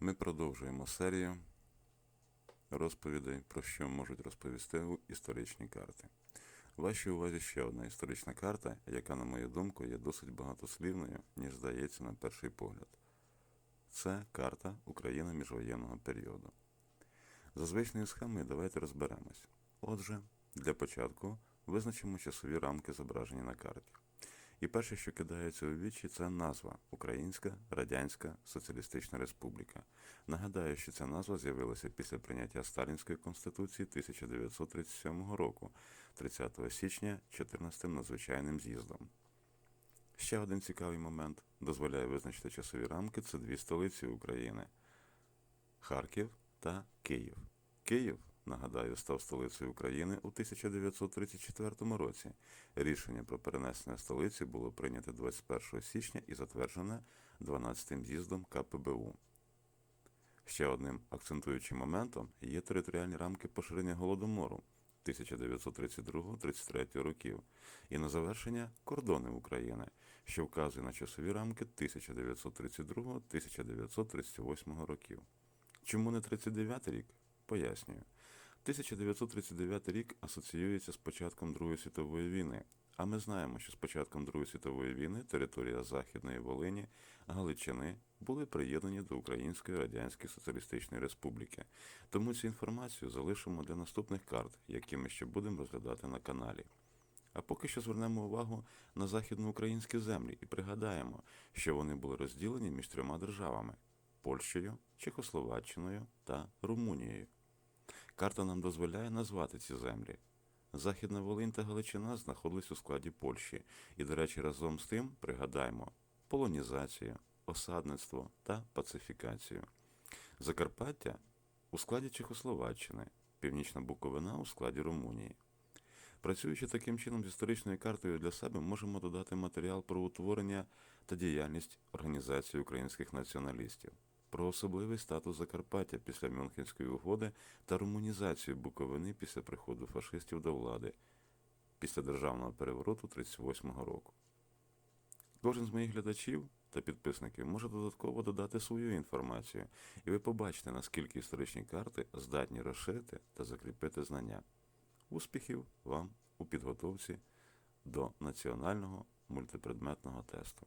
Ми продовжуємо серію розповідей, про що можуть розповісти історичні карти. Вашій увазі ще одна історична карта, яка, на мою думку, є досить багатослівною, ніж здається на перший погляд. Це карта України міжвоєнного періоду. За звичною схемою давайте розберемось. Отже, для початку визначимо часові рамки зображені на карті. І перше, що кидається у вічі, це назва Українська Радянська Соціалістична Республіка. Нагадаю, що ця назва з'явилася після прийняття Сталінської конституції 1937 року, 30 січня 14-м надзвичайним з'їздом. Ще один цікавий момент дозволяє визначити часові рамки це дві столиці України Харків та Київ. Київ, нагадаю, став столицею України у 1934 році. Рішення про перенесення столиці було прийнято 21 січня і затверджене 12-тим з'їздом КПБУ. Ще одним акцентуючим моментом є територіальні рамки поширення Голодомору 1932-33 років і на завершення кордони України, що вказує на часові рамки 1932-1938 років. Чому не 39 рік? Пояснюю. 1939 рік асоціюється з початком Другої світової війни, а ми знаємо, що з початком Другої світової війни територія Західної Волині, Галичини були приєднані до Української Радянської Соціалістичної Республіки. Тому цю інформацію залишимо для наступних карт, які ми ще будемо розглядати на каналі. А поки що звернемо увагу на західноукраїнські землі і пригадаємо, що вони були розділені між трьома державами Польщею, Чехословаччиною та Румунією. Карта нам дозволяє назвати ці землі. Західна Волинь та Галичина знаходились у складі Польщі, і, до речі, разом з тим пригадаємо полонізацію, осадництво та пацифікацію. Закарпаття у складі Чехословаччини, Північна Буковина у складі Румунії. Працюючи таким чином з історичною картою для себе, можемо додати матеріал про утворення та діяльність Організації українських націоналістів, про особливий статус Закарпаття після Мюнхенської угоди та румунізацію Буковини після приходу фашистів до влади після державного перевороту 1938 року. Кожен з моїх глядачів та підписників може додатково додати свою інформацію, і ви побачите, наскільки історичні карти здатні розширити та закріпити знання. Успіхів вам у підготовці до національного мультипредметного тесту.